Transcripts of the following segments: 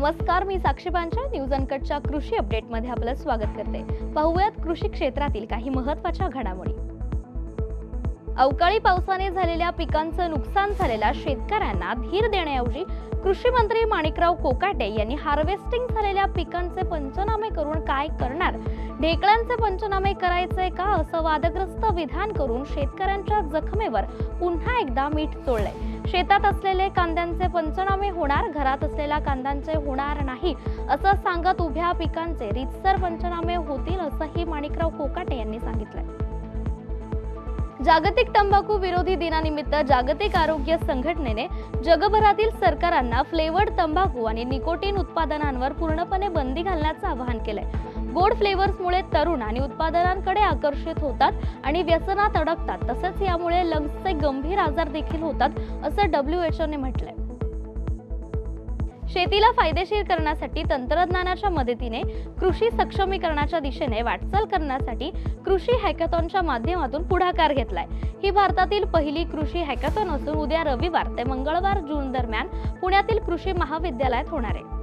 नमस्कार मी साक्षी पांचाळ. न्यूज अनकटच्या कृषी अपडेटमध्ये आपलं स्वागत करते. पाहूयात कृषी क्षेत्रातील काही महत्त्वाच्या घडामोडी. अवकाळी पावसाने झालेल्या पिकांचं नुकसान झालेल्या शेतकऱ्यांना धीर देण्याऐवजी कृषी मंत्री माणिकराव कोकाटे यांनी हार्वेस्टिंग झालेल्या पिकांचे पंचनामे करून काय करणार? ढेकळांचे पंचनामे करायचे का? असं वादग्रस्त विधान करून शेतकऱ्यांच्या जखमेवर पुन्हा एकदा मीठ चोळलंय. शेतात असलेले कांद्यांचे पंचनामे होणार? घरात असलेल्या कांद्यांचे होणार नाही? असं सांगत उभ्या पिकांचे रीतसर पंचनामे होतील असंही माणिकराव कोकाटे यांनी सांगितलं जागतिक तंबाखू विरोधी दिनानिमित्त जागतिक आरोग्य संघटनेने जगभरातील सरकारांना फ्लेवर्ड तंबाखू आणि निकोटीन उत्पादनांवर पूर्णपणे बंदी घालण्याचं आवाहन केलंय. गोड फ्लेवर्समुळे तरुण आणि उत्पादनांकडे आकर्षित होतात आणि व्यसनात अडकतात. तसंच यामुळे लंग्सचे गंभीर आजार देखील होतात असं डब्ल्यू एच ओने म्हटलंय. शेतीला फायदेशीर करण्यासाठी तंत्रज्ञानाच्या मदतीने कृषी सक्षमीकरणाच्या दिशेने वाटचाल करण्यासाठी कृषी हॅकॅथॉनच्या माध्यमातून पुढाकार घेतलाय. ही भारतातील पहिली कृषी हॅकॅथॉन असून उद्या रविवार ते मंगळवार जून दरम्यान पुण्यातील कृषी महाविद्यालयात होणार आहे.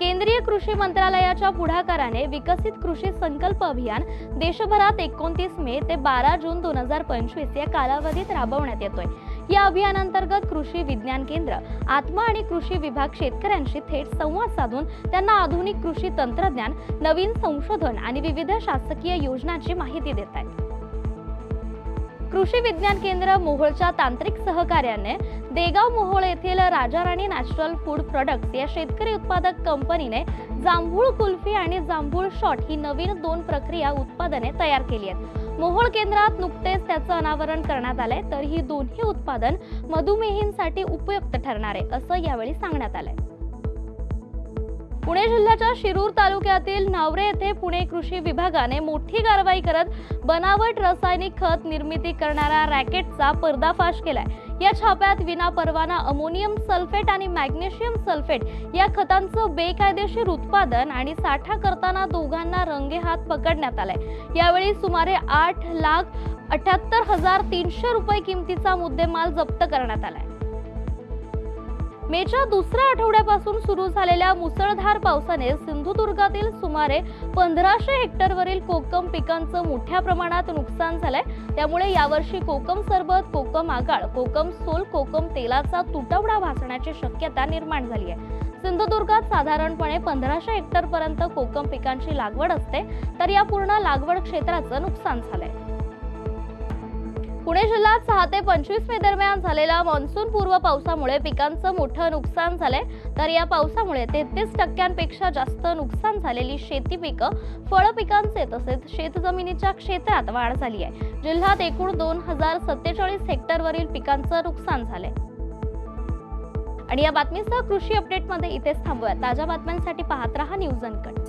केंद्रीय कृषी मंत्रालयाच्या पुढाकाराने विकसित कृषी संकल्प अभियान देशभरात एकोणतीस मे ते बारा जून दोन हजार पंचवीस या कालावधीत राबवण्यात येतोय. या अभियानांतर्गत कृषी विज्ञान केंद्र आत्मा आणि कृषी विभाग शेतकऱ्यांशी थेट संवाद साधून त्यांना आधुनिक कृषी तंत्रज्ञान नवीन संशोधन आणि विविध शासकीय योजनांची माहिती देत आहेत. कृषी विज्ञान केंद्र मोहोळच्या तांत्रिक सहकार्याने देगाव मोहोळ येथील राजाराणी नॅचरल फूड प्रोडक्ट्स या शेतकरी उत्पादक कंपनीने जांभूळ कुल्फी आणि जांभूळ शॉट ही नवीन दोन प्रक्रिया उत्पादने तयार केली आहेत. मोहोळ केंद्रात नुकतेच त्याचं अनावरण करण्यात आलंय तर ही दोन्ही उत्पादन मधुमेहींसाठी उपयुक्त ठरणार आहे असं यावेळी सांगण्यात आलंय. पुणे जिल्ह्याच्या शिरूर तालुक्यातील नावरे येथे पुणे कृषी विभागाने मोठी कारवाई करत बनावट रासायनिक खत निर्मिती करणाऱ्या रॅकेटचा पर्दाफाश केलाय. या छाप्यात विना परवाना अमोनियम सल्फेट आणि मॅग्नेशियम सल्फेट या खतांचं बेकायदेशीर उत्पादन आणि साठा करताना दोघांना रंगेहात पकडण्यात आलाय. यावेळी सुमारे आठ लाख अठ्याहत्तर हजार तीनशे रुपये किमतीचा मुद्देमाल जप्त करण्यात आलाय. मेच्या दुसऱ्या आठवड्यापासून सुरू झालेल्या मुसळधार पावसाने सिंधुदुर्गातील सुमारे पंधराशे हेक्टरवरील कोकम पिकांचं मोठ्या प्रमाणात नुकसान झालंय. त्यामुळे यावर्षी कोकम सरबत कोकम आगाळ कोकम सोल कोकम तेलाचा तुटवडा भासण्याची शक्यता निर्माण झाली आहे सिंधुदुर्गात साधारणपणे पंधराशे हेक्टरपर्यंत कोकम पिकांची लागवड असते तर या पूर्ण लागवड क्षेत्राचं नुकसान झालंय. पुणे जिल्ह्यात सहा ते पंचवीस मे दरम्यान झालेल्या मान्सून पूर्व पावसामुळे पिकांचं मोठं नुकसान झालंय. तर या पावसामुळे तेहतीस टक्क्यांपेक्षा जास्त नुकसान झालेली शेती पिकं फळ पिकांचे तसेच शेतजमिनीच्या क्षेत्रात वाढ झाली आहे. जिल्ह्यात एकूण दोन हजार सत्तेचाळीस हेक्टरवरील पिकांचं नुकसान झालंय. आणि या बातमीसह कृषी अपडेटमध्ये इथेच थांबूया. ताज्या बातम्यांसाठी पाहत रहा न्यूज अनकट.